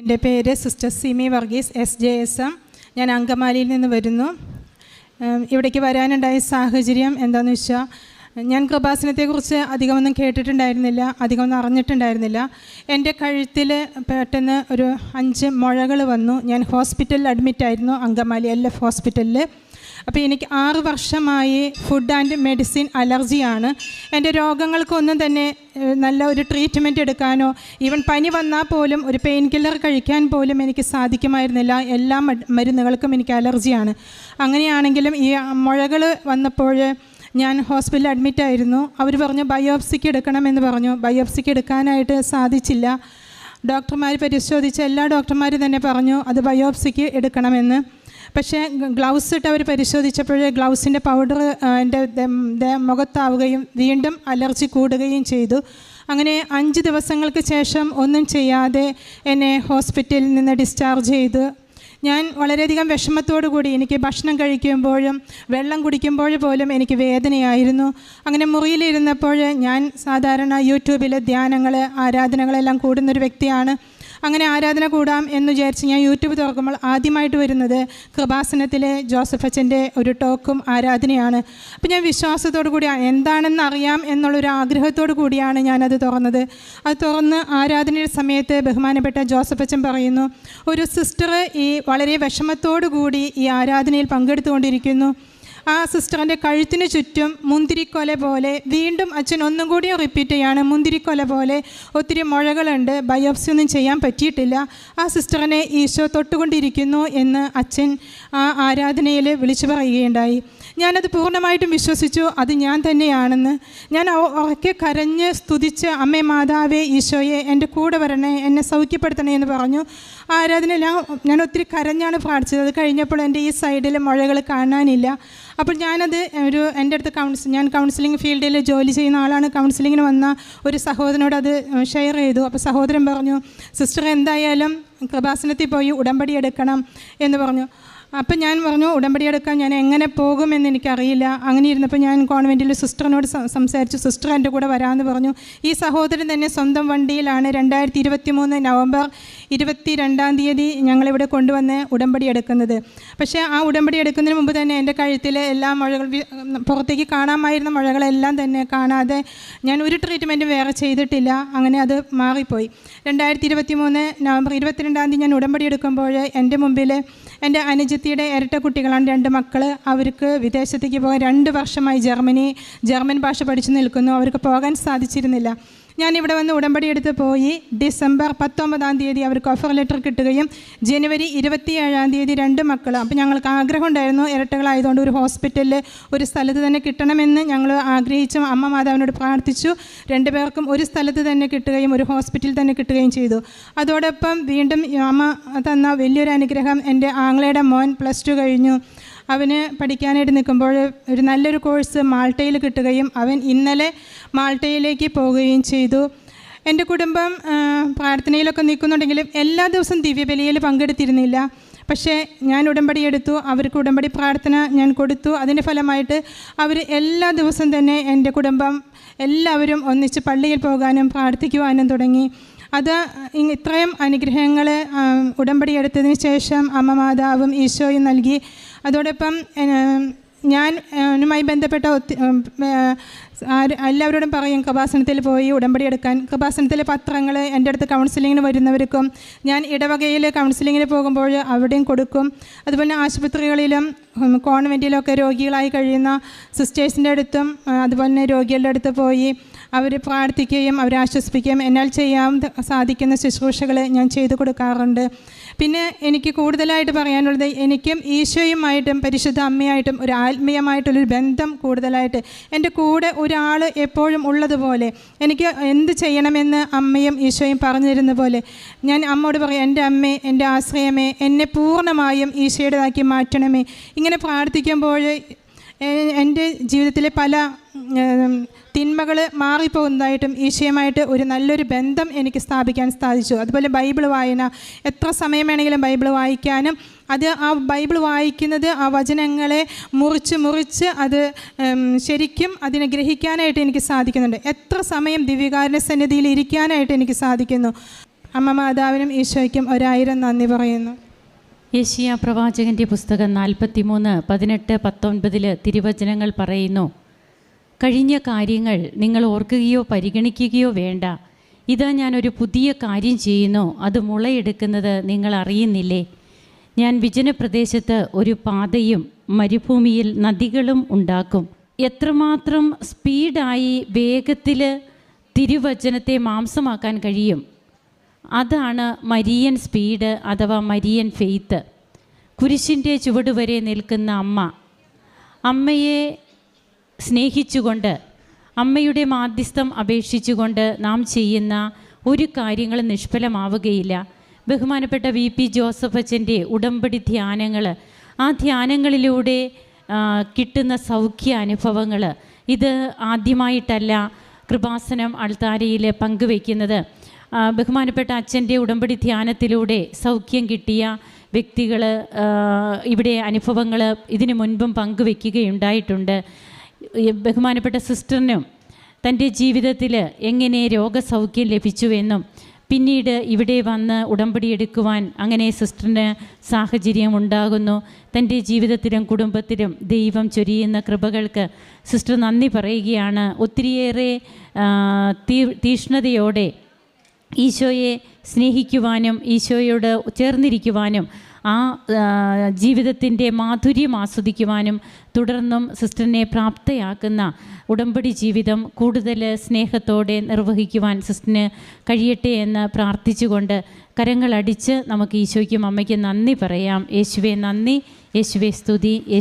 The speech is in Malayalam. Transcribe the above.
എന്റെ പേര് sister Simi Varghese S J S M ഞാൻ അങ്കമാലിയിൽ നിന്ന് വരുന്നു. ഇവിടേക്ക് വരാനുണ്ടായ സാഹചര്യം എന്താണെന്ന് വെച്ചാൽ ഞാൻ കൃപാസനത്തെക്കുറിച്ച് അധികമൊന്നും കേട്ടിട്ടുണ്ടായിരുന്നില്ല അധികമൊന്നും അറിഞ്ഞിട്ടുണ്ടായിരുന്നില്ല. എന്റെ കഴുത്തിൽ പെട്ടെന്ന് ഒരു അഞ്ച് മുഴകൾ വന്നു. ഞാൻ ഹോസ്പിറ്റലിൽ അഡ്മിറ്റായിരുന്നു അങ്കമാലി എൽ എഫ് ഹോസ്പിറ്റലിൽ അപ്പോൾ എനിക്ക് ആറ് വർഷമായി ഫുഡ് ആൻഡ് മെഡിസിൻ അലർജിയാണ്. എന്റെ രോഗങ്ങൾക്കൊന്നും തന്നെ നല്ല ഒരു ട്രീറ്റ്മെന്റ് എടുക്കാനോ ഈവൻ പനി വന്നാൽ പോലും ഒരു പെയിൻ കില്ലർ കഴിക്കാൻ പോലും എനിക്ക് സാധിക്കുമായിരുന്നില്ല. എല്ലാ മരുന്നുകൾക്കും എനിക്ക് അലർജിയാണ്. അങ്ങനെയാണെങ്കിലും ഈ മുഴകൾ വന്നപ്പോൾ ഞാൻ ഹോസ്പിറ്റലിൽ അഡ്മിറ്റ് ആയിരുന്നു. അവർ പറഞ്ഞു ബയോപ്സിക്ക് എടുക്കണമെന്ന് പറഞ്ഞു. ബയോപ്സിക്ക് എടുക്കാനായിട്ട് സാധിച്ചില്ല. ഡോക്ടർമാർ പരിശോധിച്ച എല്ലാ ഡോക്ടർമാരും തന്നെ പറഞ്ഞു അത് ബയോപ്സിക്ക് എടുക്കണമെന്ന്. പക്ഷേ ഗ്ലൗസ് ഇട്ട് അവർ പരിശോധിച്ചപ്പോൾ ഗ്ലൗസിന്റെ പൗഡർ എന്റെ മുഖത്താവുകയും വീണ്ടും അലർജി കൂടുകയും ചെയ്തു. അങ്ങനെ അഞ്ച് ദിവസങ്ങൾക്ക് ശേഷം ഒന്നും ചെയ്യാതെ എന്നെ ഹോസ്പിറ്റലിൽ നിന്ന് ഡിസ്ചാർജ് ചെയ്ത്. ഞാൻ വളരെയധികം വിഷമത്തോടു കൂടി എനിക്ക് ഭക്ഷണം കഴിക്കുമ്പോഴും വെള്ളം കുടിക്കുമ്പോൾ പോലും എനിക്ക് വേദനയായിരുന്നു. അങ്ങനെ മുറിയിലിരുന്നപ്പോൾ ഞാൻ സാധാരണ യൂട്യൂബിലെ ധ്യാനങ്ങൾ ആരാധനകളെല്ലാം കൂടുന്നൊരു വ്യക്തിയാണ്. അങ്ങനെ ആരാധന കൂടാം എന്ന് വിചാരിച്ച് ഞാൻ യൂട്യൂബ് തുറക്കുമ്പോൾ ആദ്യമായിട്ട് വരുന്നത് കൃപാസനത്തിലെ ജോസഫ് അച്ഛന്റെ ഒരു ടോക്കും ആരാധനയാണ്. അപ്പോൾ ഞാൻ വിശ്വാസത്തോടു കൂടി എന്താണെന്ന് അറിയാം എന്നുള്ളൊരു ആഗ്രഹത്തോടു കൂടിയാണ് ഞാനത് തുറന്നത്. അത് തുറന്ന് ആരാധനയുടെ സമയത്ത് ബഹുമാനപ്പെട്ട ജോസഫ് അച്ഛൻ പറയുന്നു ഒരു സിസ്റ്റർ ഈ വളരെ വിഷമത്തോടു കൂടി ഈ ആരാധനയിൽ പങ്കെടുത്തുകൊണ്ടിരിക്കുന്നു. ആ സിസ്റ്ററിന്റെ കഴുത്തിന് ചുറ്റും മുന്തിരിക്കൊല പോലെ വീണ്ടും അച്ഛൻ ഒന്നും കൂടി റിപ്പീറ്റ് ചെയ്യാണ്. മുന്തിരിക്കൊല പോലെ ഒത്തിരി മുഴകളുണ്ട്. ബയോപ്സി ഒന്നും ചെയ്യാൻ പറ്റിയിട്ടില്ല. ആ സിസ്റ്ററിനെ ഈശോ തൊട്ടുകൊണ്ടിരിക്കുന്നു എന്ന് അച്ഛൻ ആ ആരാധനയിൽ വിളിച്ചു പറയുകയുണ്ടായി. ഞാനത് പൂർണമായിട്ടും വിശ്വസിച്ചു. അത് ഞാൻ തന്നെയാണെന്ന്. ഞാൻ ഉറക്കെ കരഞ്ഞ് സ്തുതിച്ച് അമ്മേ മാതാവേ ഈശോയെ എന്റെ കൂടെ വരണേ എന്നെ സൗഖ്യപ്പെടുത്തണേ എന്ന് പറഞ്ഞു. ആരാധനയിൽ ഞാൻ ഒത്തിരി കരഞ്ഞാണ് പ്രാർത്ഥിച്ചത്. അത് കഴിഞ്ഞപ്പോൾ എന്റെ ഈ സൈഡിൽ മുഴകൾ കാണാനില്ല. അപ്പോൾ ഞാനത് ഒരു എന്റെ അടുത്ത് കൗൺസ് ഞാൻ കൗൺസിലിംഗ് ഫീൽഡിൽ ജോലി ചെയ്യുന്ന ആളാണ്. കൗൺസിലിങ്ങിന് വന്ന ഒരു സഹോദരനോട് അത് ഷെയർ ചെയ്തു. അപ്പോൾ സഹോദരൻ പറഞ്ഞു സിസ്റ്റർ എന്തായാലും കൃപാസനത്തിൽ പോയി ഉടമ്പടി എടുക്കണം എന്ന് പറഞ്ഞു. അപ്പം ഞാൻ പറഞ്ഞു ഉടമ്പടി എടുക്കാൻ ഞാൻ എങ്ങനെ പോകുമെന്ന് എനിക്കറിയില്ല. അങ്ങനെ ഇരുന്നപ്പോൾ ഞാൻ കോൺവെന്റിൽ സിസ്റ്ററിനോട് സംസാരിച്ചു. സിസ്റ്റർ എന്റെ കൂടെ വരാമെന്ന് പറഞ്ഞു. ഈ സഹോദരൻ തന്നെ സ്വന്തം വണ്ടിയിലാണ് രണ്ടായിരത്തി ഇരുപത്തി മൂന്ന് നവംബർ ഇരുപത്തി രണ്ടാം തീയതി ഞങ്ങളിവിടെ കൊണ്ടുവന്ന് ഉടമ്പടി എടുക്കുന്നത്. പക്ഷേ ആ ഉടമ്പടി എടുക്കുന്നതിന് മുമ്പ് തന്നെ എന്റെ കഴുത്തിലെ എല്ലാ മുഴകൾ പുറത്തേക്ക് കാണാമായിരുന്ന മുഴകളെല്ലാം തന്നെ കാണാതെ ഞാൻ ഒരു ട്രീറ്റ്മെന്റും വേറെ ചെയ്തിട്ടില്ല. അങ്ങനെ അത് മാറിപ്പോയി. രണ്ടായിരത്തി ഇരുപത്തി മൂന്ന് നവംബർ ഇരുപത്തിരണ്ടാം തീയതി ഞാൻ ഉടമ്പടി എടുക്കുമ്പോൾ എന്റെ മുമ്പിൽ എന്റെ അനുജത്തിയുടെ ഇരട്ട കുട്ടികളാണ് രണ്ട് മക്കൾ അവർക്ക് വിദേശത്തേക്ക് പോകാൻ രണ്ട് വർഷമായി ജർമ്മനി ജർമ്മൻ ഭാഷ പഠിച്ചു നിൽക്കുന്നു. അവർക്ക് പോകാൻ സാധിച്ചിരുന്നില്ല. ഞാൻ ഇവിടെ വന്ന് ഉടമ്പടി എടുത്ത് പോയി ഡിസംബർ പത്തൊമ്പതാം തീയതി അവർക്ക് ഓഫർ ലെറ്റർ കിട്ടുകയും ജനുവരി ഇരുപത്തിയേഴാം തീയതി രണ്ട് മക്കൾ അപ്പോൾ ഞങ്ങൾക്ക് ആഗ്രഹം ഉണ്ടായിരുന്നു ഇരട്ടകളായതുകൊണ്ട് ഒരു ഹോസ്പിറ്റലിൽ ഒരു സ്ഥലത്ത് തന്നെ കിട്ടണമെന്ന് ഞങ്ങൾ ആഗ്രഹിച്ചു അമ്മ മാതാവിനോട് പ്രാർത്ഥിച്ചു. രണ്ടുപേർക്കും ഒരു സ്ഥലത്ത് തന്നെ കിട്ടുകയും ഒരു ഹോസ്പിറ്റലിൽ തന്നെ കിട്ടുകയും ചെയ്തു. അതോടൊപ്പം വീണ്ടും അമ്മ തന്ന വലിയൊരു അനുഗ്രഹം എന്റെ ആങ്ങളയുടെ മോൻ പ്ലസ് ടു കഴിഞ്ഞു. അവന് പഠിക്കാനായിട്ട് നിൽക്കുമ്പോൾ ഒരു നല്ലൊരു കോഴ്സ് മാൾട്ടയിൽ കിട്ടുകയും അവൻ ഇന്നലെ മാൾട്ടയിലേക്ക് പോവുകയും ചെയ്തു. എന്റെ കുടുംബം പ്രാർത്ഥനയിലൊക്കെ നിൽക്കുന്നുണ്ടെങ്കിലും എല്ലാ ദിവസവും ദിവ്യബലിയിൽ പങ്കെടുത്തിരുന്നില്ല. പക്ഷേ ഞാൻ ഉടമ്പടി എടുത്തു അവർക്ക് ഉടമ്പടി പ്രാർത്ഥന ഞാൻ കൊടുത്തു. അതിന്റെ ഫലമായിട്ട് അവർ എല്ലാ ദിവസവും തന്നെ എന്റെ കുടുംബം എല്ലാവരും ഒന്നിച്ച് പള്ളിയിൽ പോകാനും പ്രാർത്ഥിക്കുവാനും തുടങ്ങി. അത് ഇത്രയും അനുഗ്രഹങ്ങൾ ഉടമ്പടി എടുത്തതിന് ശേഷം അമ്മ മാതാവും ഈശോയും നൽകി. അതോടൊപ്പം ഏഹ്, ഞാൻ നുമായി ബന്ധപ്പെട്ട ഒത്തി എല്ലാവരോടും പറയും കൃപാസനത്തിൽ പോയി ഉടമ്പടി എടുക്കാൻ. കൃപാസനത്തിലെ പത്രങ്ങൾ എന്റെ അടുത്ത് കൗൺസിലിങ്ങിന് വരുന്നവർക്കും ഞാൻ ഇടവകയിൽ കൗൺസിലിങ്ങിന് പോകുമ്പോൾ അവിടെയും കൊടുക്കും. അതുപോലെ ആശുപത്രികളിലും കോൺവെന്റിലൊക്കെ രോഗികളായി കഴിയുന്ന സിസ്റ്റേഴ്സിന്റെ അടുത്തും അതുപോലെ തന്നെ രോഗികളുടെ അടുത്ത് പോയി അവർ പ്രാർത്ഥിക്കുകയും അവരെ ആശ്വസിപ്പിക്കുകയും എന്നാൽ ചെയ്യാൻ സാധിക്കുന്ന ശുശ്രൂഷകൾ ഞാൻ ചെയ്തു കൊടുക്കാറുണ്ട്. പിന്നെ എനിക്ക് കൂടുതലായിട്ട് പറയാനുള്ളത് എനിക്കും ഈശോയുമായിട്ടും പരിശുദ്ധ അമ്മയായിട്ടും ഒരു ആത്മീയമായിട്ടുള്ളൊരു ബന്ധം കൂടുതലായിട്ട് എന്റെ കൂടെ ഒരാൾ എപ്പോഴും ഉള്ളതുപോലെ എനിക്ക് എന്ത് ചെയ്യണമെന്ന് അമ്മയും ഈശോയും പറഞ്ഞു തരുന്ന പോലെ ഞാൻ അമ്മയോട് പറയും എന്റെ അമ്മേ എന്റെ ആശ്രയമേ എന്നെ പൂർണമായും ഈശോയുടേതാക്കി മാറ്റണമേ. ഇങ്ങനെ പ്രാർത്ഥിക്കുമ്പോൾ എന്റെ ജീവിതത്തിലെ പല തിന്മകൾ മാറിപ്പോകുന്നതായിട്ടും ഈശയുമായിട്ട് ഒരു നല്ലൊരു ബന്ധം എനിക്ക് സ്ഥാപിക്കാൻ സാധിച്ചു. അതുപോലെ ബൈബിൾ വായന എത്ര സമയം വേണമെങ്കിലും ബൈബിൾ വായിക്കാനും അത് ആ ബൈബിൾ വായിക്കുന്നത് ആ വചനങ്ങളെ മുറിച്ച് മുറിച്ച് അത് ശരിക്കും അതിനെ ഗ്രഹിക്കാനായിട്ട് എനിക്ക് സാധിക്കുന്നുണ്ട്. എത്ര സമയം ദിവ്യകാരുണ്യ സന്നിധിയിൽ ഇരിക്കാനായിട്ട് എനിക്ക് സാധിക്കുന്നു. അമ്മ മാതാവിനും ഈശോയ്ക്കും ഒരായിരം നന്ദി പറയുന്നു. യേശിയ പ്രവാചകന്റെ പുസ്തകം നാൽപ്പത്തി മൂന്ന് പതിനെട്ട് പത്തൊൻപതിൽ തിരുവചനങ്ങൾ പറയുന്നു. കഴിഞ്ഞ കാര്യങ്ങൾ നിങ്ങൾ ഓർക്കുകയോ പരിഗണിക്കുകയോ വേണ്ട. ഇതാ ഞാനൊരു പുതിയ കാര്യം ചെയ്യുന്നു. അത് മുളയെടുക്കുന്നത് നിങ്ങൾ അറിയുന്നില്ലേ? ഞാൻ വിജനപ്രദേശത്ത് ഒരു പാതയും മരുഭൂമിയിൽ നദികളും ഉണ്ടാക്കും. എത്രമാത്രം സ്പീഡായി വേഗത്തിൽ തിരുവചനത്തെ മാംസമാക്കാൻ കഴിയും? അതാണ് മരിയൻ സ്പീഡ് അഥവാ മരിയൻ ഫെയ്ത്ത് കുരിശിന്റെ ചുവടുവരെ നിൽക്കുന്ന അമ്മ. അമ്മയെ സ്നേഹിച്ചുകൊണ്ട് അമ്മയുടെ മാധ്യസ്ഥം അപേക്ഷിച്ചുകൊണ്ട് നാം ചെയ്യുന്ന ഒരു കാര്യങ്ങളും നിഷ്ഫലമാവുകയില്ല. ബഹുമാനപ്പെട്ട വി പി ജോസഫ് അച്ഛന്റെ ഉടമ്പടി ധ്യാനങ്ങൾ ആ ധ്യാനങ്ങളിലൂടെ കിട്ടുന്ന സൗഖ്യ അനുഭവങ്ങൾ ഇത് ആദ്യമായിട്ടല്ല കൃപാസനം അൾത്താരയിൽ പങ്കുവയ്ക്കുന്നത്. ബഹുമാനപ്പെട്ട അച്ഛന്റെ ഉടമ്പടി ധ്യാനത്തിലൂടെ സൗഖ്യം കിട്ടിയ വ്യക്തികൾ ഇവിടെ അനുഭവങ്ങൾ ഇതിനു മുൻപും പങ്കുവെക്കുകയുണ്ടായിട്ടുണ്ട്. ബഹുമാനപ്പെട്ട സിസ്റ്ററിനും തന്റെ ജീവിതത്തിൽ എങ്ങനെ രോഗസൗഖ്യം ലഭിച്ചുവെന്നും പിന്നീട് ഇവിടെ വന്ന് ഉടമ്പടി എടുക്കുവാൻ അങ്ങനെ സിസ്റ്ററിന് സാഹചര്യം ഉണ്ടാകുന്നു തന്റെ ജീവിതത്തിലും കുടുംബത്തിലും ദൈവം ചൊരിയുന്ന കൃപകൾക്ക് സിസ്റ്റർ നന്ദി പറയുകയാണ്. ഒത്തിരിയേറെ തീ- തീഷ്ണതയോടെ ഈശോയെ സ്നേഹിക്കുവാനും ഈശോയോട് ചേർന്നിരിക്കുവാനും ആ ജീവിതത്തിന്റെ മാധുര്യം ആസ്വദിക്കുവാനും തുടർന്നും സിസ്റ്ററിനെ പ്രാപ്തയാക്കുന്ന ഉടമ്പടി ജീവിതം കൂടുതൽ സ്നേഹത്തോടെ നിർവഹിക്കുവാൻ സിസ്റ്ററിന് കഴിയട്ടെ എന്ന് പ്രാർത്ഥിച്ചുകൊണ്ട് കരങ്ങളടിച്ച് നമുക്ക് ഈശോയ്ക്കും അമ്മയ്ക്കും നന്ദി പറയാം. യേശുവെ നന്ദി. യേശുവെ സ്തുതി.